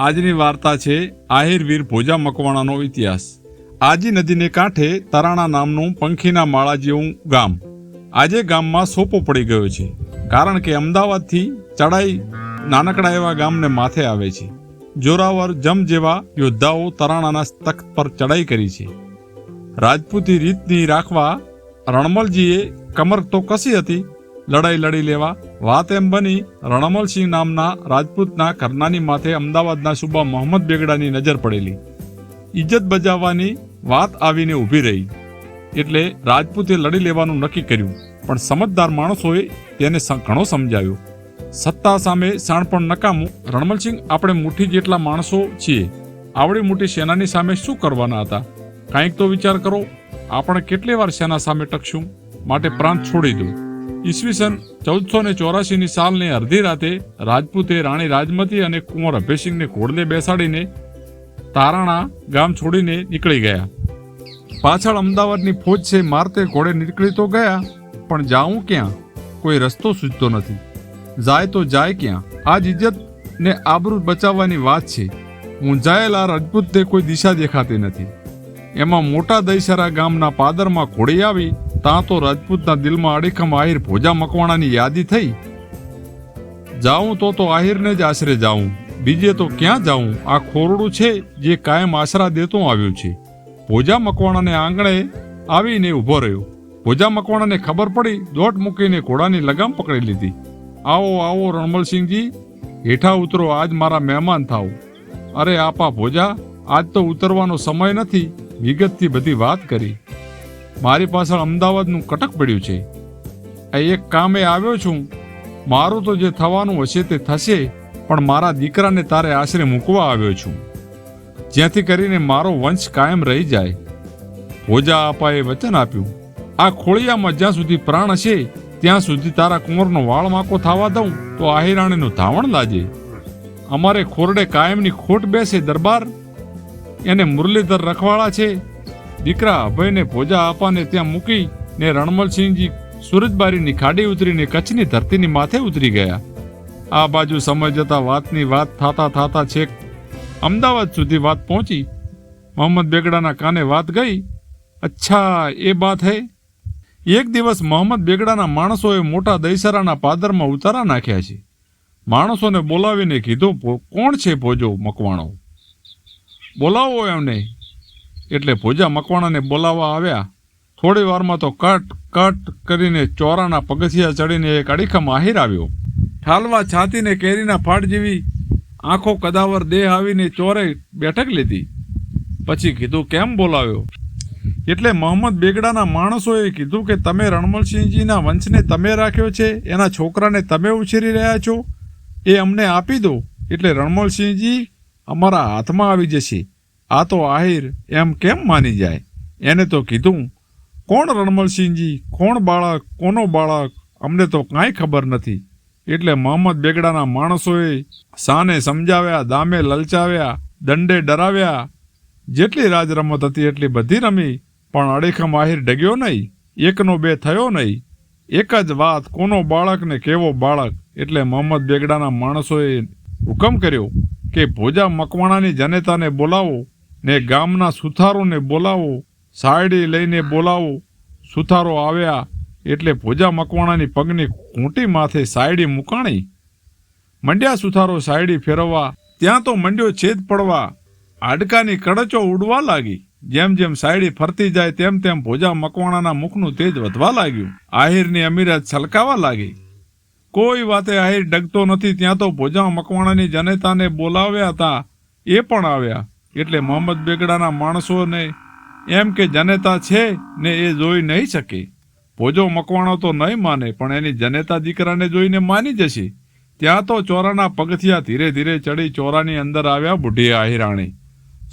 આજની વાર્તા છે આહિરવીર ભોજા મકવાણાનો ઇતિહાસ. આજી નદીને કાંઠે તરાણા નામનું પંખીના માળા જેવું ગામ. આજે ગામમાં સોપો પડી ગયો છે, કારણ કે અમદાવાદથી ચડાઈ નાનકડા એવા ગામને માથે આવે છે. જોરાવર જમ જેવા યોદ્ધાઓ તરાણાના તખ્ત પર ચડાઈ કરી છે. રાજપૂતી રીતની રાખવા રણમલજીએ કમર તો કસી હતી લડાઈ લડી લેવા. વાત એમ બની રણમલસિંહ નામના રાજપૂતના ઘરનાની માથે અમદાવાદના સુબા મોહમ્મદ બેગડાની નજર પડેલી. ઇજ્જત બજાવવાની વાત આવીને ઊભી રહી. એટલે રાજપૂતે લડી લેવાનું નક્કી કર્યું, પણ સમજદાર માણસોએ તેને ઘણો સમજાવ્યો સત્તા સામે શાણપણ નકામું. રણમલસિંહ આપણે મુઠ્ઠી જેટલા માણસો છીએ, આવડી મોટી સેનાની સામે શું કરવાના હતા? કાંઈક તો વિચાર કરો, આપણે કેટલી વાર સેના સામે ટકશું? માટે પ્રાંત છોડી દો. ઈસવીસન ચૌદસો ને ચોરાશીની સાલની અડધી રાતે રાજપૂતે રાણી રાજમતી અને કુંવર અભયસિંહને ઘોડલે બેસાડીને તારાણા ગામ છોડીને નીકળી ગયા. પાછળ અમદાવાદની ફોજ છે, મારતે ઘોડે નીકળી તો ગયા, પણ જાઉં ક્યાં? કોઈ રસ્તો સૂચતો નથી. જાય તો જાય ક્યાં? આજ ઇજ્જત ને આબરૂ બચાવવાની વાત છે. મૂંઝાયેલા રાજપૂતને કોઈ દિશા દેખાતી નથી. એમાં મોટા દહીસરા ગામના પાદરમાં ઘોડી આવી ત્યાં તો રાજપૂતના દિલમાં અડીખમ આહિર ભોજા મકવાણાની યાદી થઈ. જાઉં તો તો આહિરને જ આશરે જાઉં. બીજે તો ક્યાં જાઉં? આ ખોરડું છે જે કાયમ આશરા દેતું આવ્યું છે. ભોજા મકવાણાને આંગણે આવીને ઊભો રહ્યો. ભોજા મકવાણાને ખબર પડી, દોટ મૂકીને ઘોડાની લગામ પકડી લીધી. આવો આવો રણમલસિંહજી હેઠા ઉતરો, આજ મારા મહેમાન થાવ. અરે આપા ભોજા, આજ તો ઉતરવાનો સમય નથી. વિગતથી બધી વાત કરી. મારી પાછળ અમદાવાદનું કટક પડ્યું છે. આ એક કામે આવ્યો છું. મારું તો જે થવાનું હશે તે થશે, પણ મારા દીકરાને તારે આશરે મૂકવા આવ્યો છું. જ્યાંથી કરીને મારો વંશ કાયમ રહી જાય. ભોજા આપાએ વચન આપ્યું. આ ખોળિયામાં જ્યાં સુધી પ્રાણ હશે, ત્યાં સુધી તારા કુંવરનો વાળ માકો થવા દઉં, તો આહિરાણીનું ધાવણ લાજે. અમારે ખોરડે કાયમની ખોટ બેસે દરબાર. એને મુરલીધર રખવાળા છે. દીકરા અભયને ભોજા આપાને ત્યાં મૂકી ને રણમલસિંહજી સુરજબારીની ખાડી ઉતરીને કચ્છની ધરતીની માથે ઉતરી ગયા. આ બાજુ સમય જતા વાતની વાત થાતા થાતા છેક અમદાવાદ સુધી વાત પહોંચી. મોહમ્મદ બેગડાના કાને વાત ગઈ, અચ્છા, એ બાત હે. એક દિવસ મોહમ્મદ બેગડાના માણસોએ મોટા દહીસરાના પાદરમાં ઉતારા નાખ્યા છે. માણસોને બોલાવીને કીધું કોણ છે ભોજો મકવાણો? બોલાવો એમને. એટલે ભોજા મકવાણાને બોલાવવા આવ્યા. થોડી વારમાં તો કટ કટ કરીને ચોરાના પગથિયા ચડીને એક અડીખામાં આહિર આવ્યો. ઠાલવા છાતીને કેરીના ફાટ જેવી આંખો કદાવર દેહ આવીને ચોરે બેઠક લીધી. પછી કીધું, કેમ બોલાવ્યો? એટલે મોહમ્મદ બેગડાના માણસોએ કીધું કે, તમે રણમલસિંહજીના વંશને તમે રાખ્યો છે, એના છોકરાને તમે ઉછેરી રહ્યા છો. એ અમને આપી દો, એટલે રણમલસિંહજી અમારા હાથમાં આવી જશે. આ તો આહિર એમ કેમ માની જાય? એને તો કીધું, કોણ રણમલસિંહજી? કોણ બાળક? કોનો બાળક? અમને તો કાંઈ ખબર નથી. એટલે મોહમ્મદ બેગડાના માણસોએ સાને સમજાવ્યા, દામે લલચાવ્યા, દંડે ડરાવ્યા. જેટલી રાજ રમત હતી એટલી બધી રમી, પણ અડીખમ આહિર ડગ્યો નહીં, એકનો બે થયો નહીં. એક જ વાત, કોનો બાળક ને કેવો બાળક? એટલે મોહમ્મદ બેગડાના માણસોએ હુકમ કર્યો કે ભોજા મકવાણાની જનેતાને બોલાવો. ને ગામના સુથારોને બોલાવો, સાયડી લઈને બોલાવો. સુથારો આવ્યા એટલે ભોજા મકવાણાની પગની ઘૂંટી માથે સાયડી મુકાણી. મંડ્યા સુથારો સાયડી ફેરવવા, ત્યાં તો મંડ્યો છેદ પડવા, હાડકાની કડચો ઉડવા લાગી. જેમ જેમ સાયડી ફરતી જાય તેમ તેમ ભોજા મકવાણાના મુખનું તેજ વધવા લાગ્યું. આહિરની અમીરાત છલકાવા લાગી. કોઈ વાતે આહિર ડગતો નથી, ત્યાં તો ભોજા મકવાણાની જનતાને બોલાવ્યા હતા, એ પણ આવ્યા. એટલે મોહમ્મદ બેગડાના માણસોને એમ કે જનેતા છે ને એ જોઈ નહીં શકે. ભોજો મકવાણો તો નહીં માને, પણ એની જનેતા દીકરાને જોઈને માની જશે. ત્યાં તો ચોરાના પગથિયા ધીરે ધીરે ચડી ચોરાની અંદર આવ્યા બુઢી આહિરાણી.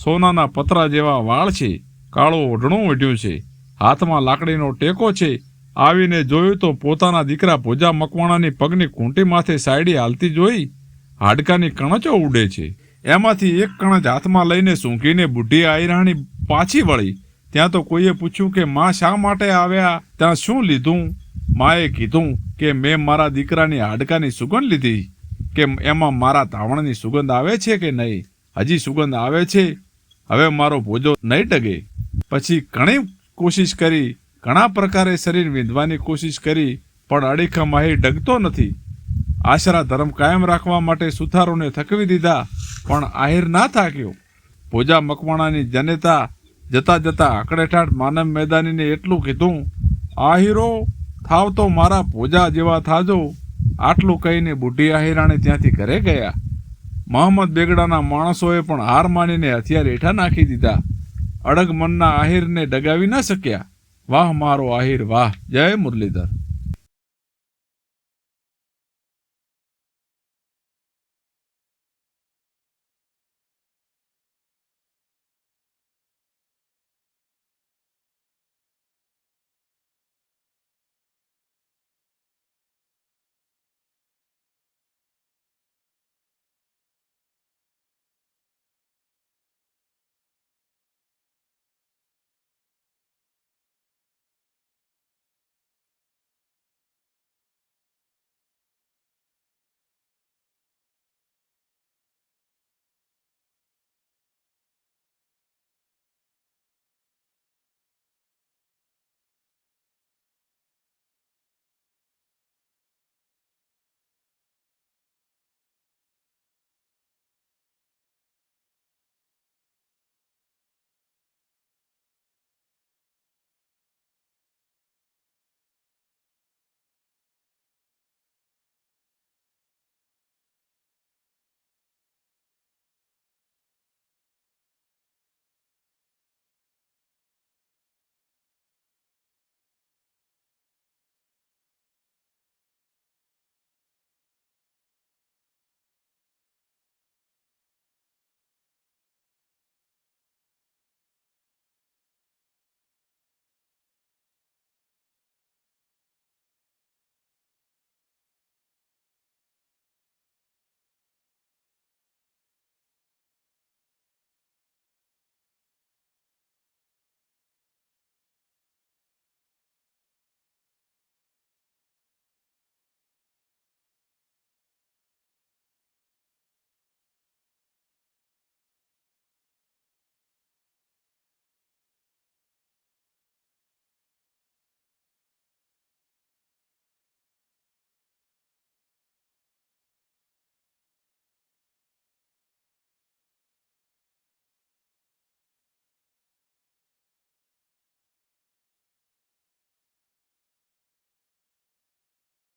સોનાના પતરા જેવા વાળ છે, કાળું ઓઢણું ઓઢ્યું છે, હાથમાં લાકડીનો ટેકો છે. આવીને જોયું તો પોતાના દીકરા ભોજા મકવાણાની પગની ખૂંટી માથે સાયડી હાલતી જોઈ હાડકાની કણચો ઉડે છે. એમાંથી એક કણજ હાથમાં લઈને સૂંઘીને બુઢી આયરાણી પાછી વળી. ત્યાં તો કોઈએ પૂછ્યું કે, માં, શા માટે આવ્યા? ત્યાં શું લીધું? માએ કીધું કે, મેં મારા દીકરાની હાડકાની સુગંધ લીધી. કે, એમાં મારા ધાવણની સુગંધ આવે છે કે નહીં? હજી સુગંધ આવે છે. હવે મારો ભોજો નહીં ડગે પછી ઘણી કોશિશ કરી. ઘણા પ્રકારે શરીર વિંધવાની કોશિશ કરી, પણ અડીખમ આહિર ડગતો નથી. આશરા ધર્મ કાયમ રાખવા માટે સુથારોને થકવી દીધા. પણ આહિર ના થાક્યો. પૂજા મકવાણાની જનેતા જતા જતા આકડેઠાટ માનવ મેદાનીને એટલું કીધું, આહિરો, થાવ તો મારા પૂજા જેવા થાજો. આટલું કહીને બુઢી આહિરાણે ત્યાંથી ઘરે ગયા. મોહમ્મદ બેગડાના માણસોએ પણ હાર માનીને હથિયાર હેઠા નાખી દીધા. અડગ મનના આહિરને ડગાવી ન શક્યા. વાહ મારો આહિર, વાહ. જય મુરલીધર.